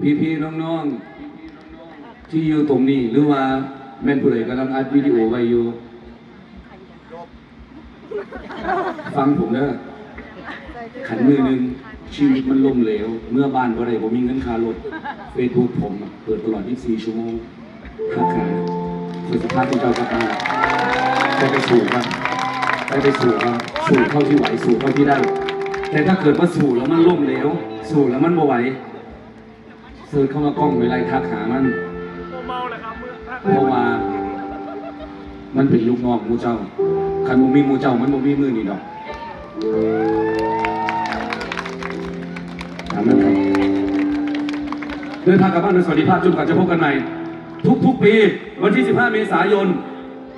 พี่ๆน้องๆที่อยู่ตรงนี้ หรือว่าแม่นผู้ใดกำลังอัดวิดีโอไว้อยู่ ฟังผมเด้อขันมือหนึ่งชีวิตมันล่มเหลว เมื่อบ้านบ่ได้ผมมีเงินค่ารถเฟซบุ๊กผมเปิดตลอด 24 ชั่วโมงทักหาสุขภาพที่เจ้ากลับมาไปไปสู่กันไปไปสู่กันสู่เท่าที่ไหวสู่เท่าที่ได้ แต่ถ้าเกิดว่าสู่แล้วมันล่มเหลวสู่แล้วมันบ่ไหว เสิร์ชเข้ามากล้องเวลาทักหามันเมาเลยครับเมื่อเพราะว่า มันเป็นลูกน้องหมูเจ้าคันมูมีหมูเจ้ามันบ่มีมือนี่ดอกตามนั้นครับเดินทางกลับบ้านโดยสวัสดิภาพจนกว่าจะพบกันใหม่ ทุกๆปี วันที่ 15 เมษายน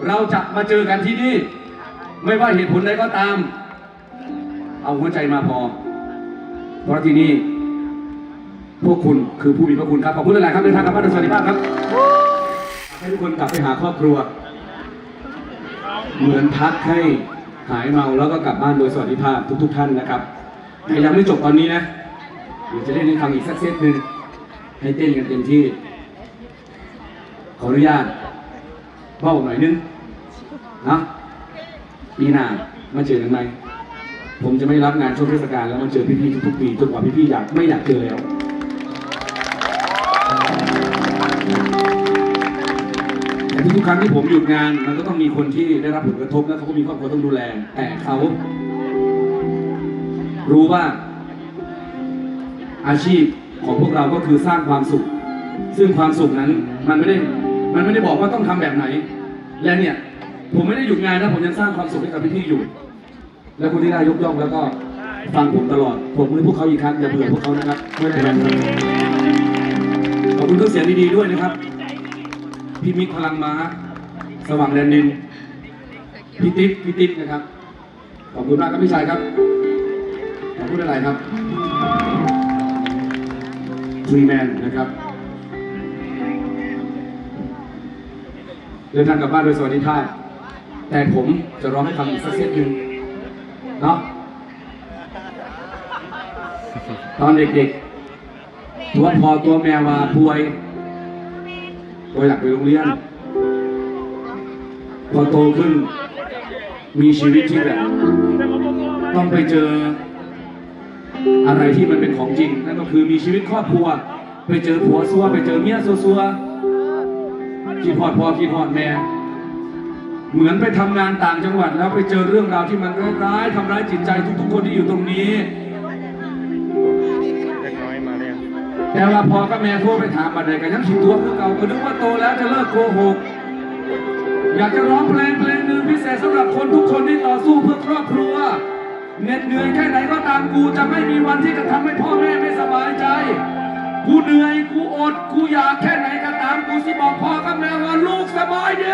เราจะมาเจอกันที่นี่ ไม่ว่าเหตุผลใดก็ตาม เอาหัวใจมาพอ เพราะที่นี่ พวกคุณคือผู้มีพระคุณครับ ขอบคุณหลายๆครับเดินทางกลับบ้านโดยสวัสดิภาพครับ ให้ทุกคนกลับไปหาครอบครัว เหมือนพักให้หายเมาแล้วก็กลับบ้านโดยสวัสดิภาพทุก ๆ ท่านนะครับแต่ยังไม่จบตอนนี้นะเดี๋ยวจะเล่นให้ฟังอีกสักเซตหนึ่งให้เต้นกันเต็มที่ ขออนุญาตเบ้าหน่อยนึงนะปีหน้ามาเจอกันไหมผมจะไม่รับงานช่วงเทศกาลแล้วมาเจอพี่ๆทุกๆปีจนกว่าพี่ๆอยากไม่อยากเจอแล้ว ครั้งที่ผมหยุดงานมันก็ต้องมีคนที่ได้รับผลกระทบและเขาก็มีครอบครัวต้องดูแล แต่เขา รู้ว่า อาชีพของพวกเราก็คือสร้างความสุข ซึ่งความสุขนั้นมันไม่ได้มันไม่ได้บอกว่าต้องทำแบบไหน และเนี่ย ผมไม่ได้หยุดงานนะผมยังสร้างความสุขให้กับพี่ๆอยู่ และคนที่ได้ยกย่องแล้วก็ฟังผมตลอด ผมมือพวกเขาอีกครั้งอย่าเบื่อพวกเขานะครับไม่เป็นไรครับขอบคุณเครื่องเสียงดีๆด้วยนะครับ พี่มิกพลังม้า สว่างแดนดินพี่ติ๊กพี่ติ๊กนะครับ ขอบคุณมากครับพี่ชายครับขอบคุณอะไรครับทรีแมนนะครับเดินทางกลับบ้านโดยสวัสดิภาพ แต่ผมจะร้องให้ฟังอีกสักเซตหนึ่งเนาะตอนเด็กๆ ตัวพอตัวแมว่าป่วย ตัวอยากไปโรงเรียน พอโตขึ้นมีชีวิตที่แบบ ต้องไปเจอ อะไรที่มันเป็นของจริง นั่นก็คือมีชีวิตครอบครัว ไปเจอผัวซัวไปเจอเมียซัวซัวคิดฮอดพ่อคิดฮอดแม่เหมือนไปทำงานต่างจังหวัดแล้วไปเจอเรื่องราวที่มันร้ายๆทำร้ายจิตใจทุกๆคนที่อยู่ตรงนี้ แต่ว่าพอก็แม่โทรไปถามมาเลยกันยังคิตัวคือเก่าก็นึกว่าโตแล้วจะเลิกโกหกอยากจะร้องเพลงเพลงหนึ่งพิเศษสำหรับคนทุกคนที่ต่อสู้เพื่อครอบครัวเหน็ดเหนื่อยแค่ไหนก็ตามกูจะไม่มีวันที่จะทำให้พ่อแม่ไม่สบายใจ กูเหนื่อยกูอดกูอยากแค่ไหนก็ตามกูสิบอกพ่อกับแม่ว่าลูกสบายดี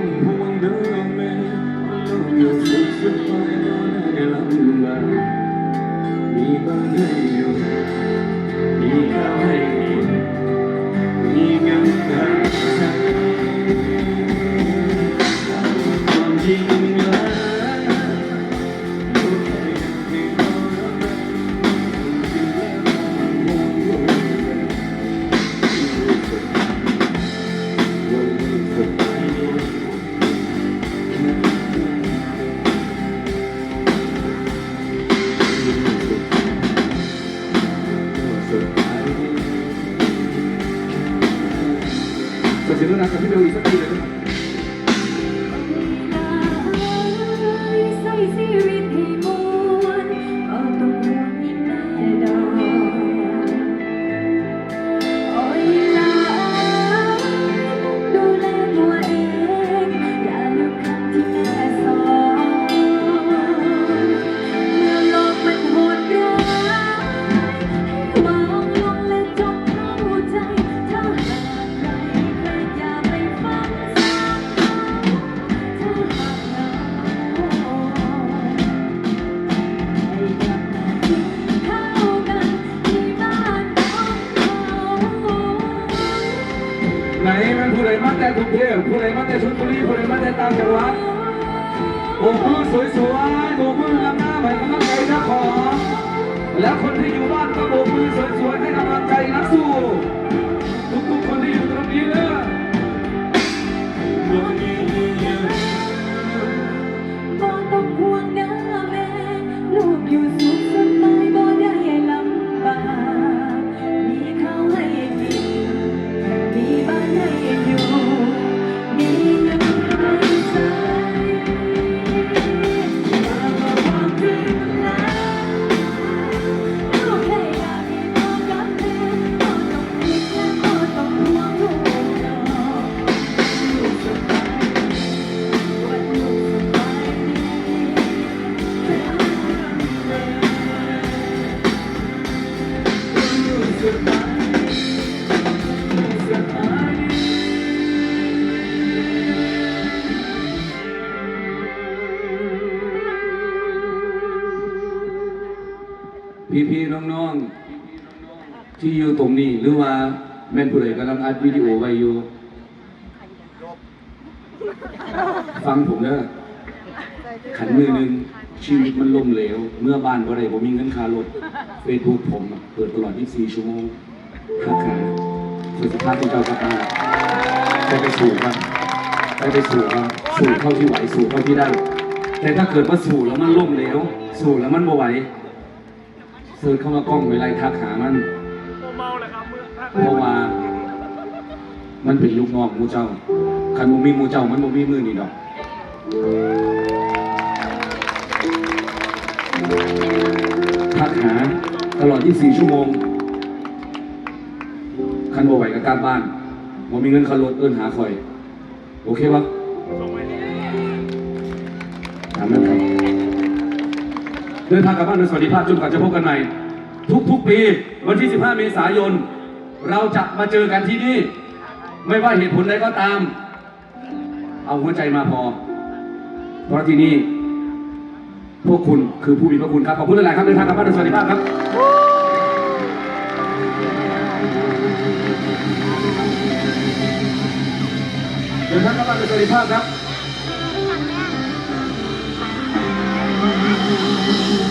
Michael 那肯定没有以前逼人 ใดมาแต่ชลบุรีผู้ใดมาแต่ต่างจังหวัดโบกมือสวยๆโบกมืองามๆให้กำลังใจเจ้าของแล้วคนที่อยู่บ้านก็โบกมือสวยๆให้กำลังใจนักสู้ พี่ๆน้องๆ ที่อยู่ตรงนี้หรือว่าแม่นผู้ใดกำลังอัดวิดีโอไว้อยู่ ฟังผมเด้อขันมือหนึ่งชีวิตมันล่มเหลว เมื่อบ้านบ่ได้ผมมีเงินค่ารถเฟซบุ๊กผมเปิดตลอด 24 ชั่วโมงค่าขาส่วนสภาพที่เจ้ากลับมาไปไปสู่ครับไปไปสู่ครับสู่เท่าที่ไหวสู่เท่าที่ได้ แต่ถ้าเกิดว่าสู่แล้วมันล่มเหลวสู่แล้วมันบ่ไหว เสิร์ชเข้ามากล้องเวลาทักหามันโมเมาเลยครับเมื่อเพราะว่า มันเป็นลูกน้องหมูเจ้าคันบ่มีหมูเจ้ามันบ่มีมือนี่ดอกทักหาตลอด 24 ชั่วโมง คันบ่ไหวก็กลับบ้านบ่มีเงินค่ารถเอิ้นหาคอย โอเคปะส่งไปนี่ตามนั้นครับ เดินทางกลับบ้านโดยสวัสดิภาพจนกว่าจะพบกันใหม่ ทุกๆปีวันที่ 15 เมษายน เราจะมาเจอกันที่นี่ ไม่ว่าเหตุผลใดก็ตาม เอาหัวใจมาพอ เพราะที่นี่ พวกคุณคือผู้มีพระคุณครับ ขอบคุณหลายๆครับเดินทางกลับบ้านโดยสวัสดิภาพครับเดินทางกลับบ้านโดยสวัสดิภาพครับ Música